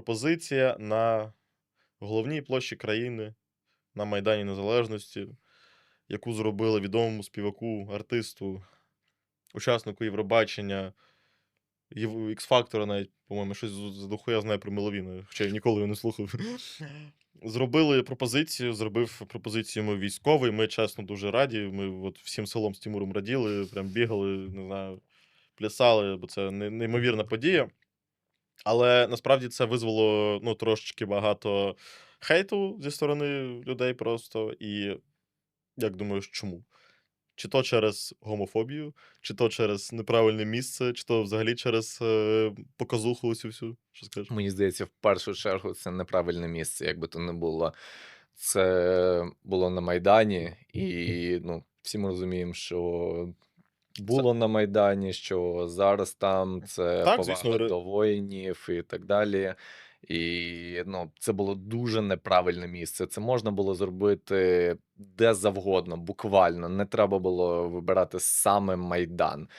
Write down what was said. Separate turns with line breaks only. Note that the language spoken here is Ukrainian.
пропозиція на головній площі країни на Майдані Незалежності, яку зробили відомому співаку, артисту, учаснику Євробачення, Єв- X-Factor навіть, по-моєму, щось з- духу я знаю про Меловіна, хоча я ніколи його не слухав. Зробили пропозицію, зробив пропозицію йому військовий. Ми чесно дуже раді. Ми от всім селом з Тимуром раділи, прям бігали, не знаю, плясали, бо це неймовірна подія. Але насправді це визвало ну, трошечки багато хейту зі сторони людей просто. І як думаєш, чому? Чи то через гомофобію, чи то через неправильне місце, чи то взагалі через е, показуху цю всю. Що скажеш?
Мені здається, в першу чергу це неправильне місце, як би то не було. Це було на Майдані, і ну, всі ми розуміємо, що було на Майдані, що зараз там це
Так,
повага
звісно,
до воїнів і так далі. І ну, це було дуже неправильне місце. Це можна було зробити де завгодно, буквально. Не треба було вибирати саме Майдан.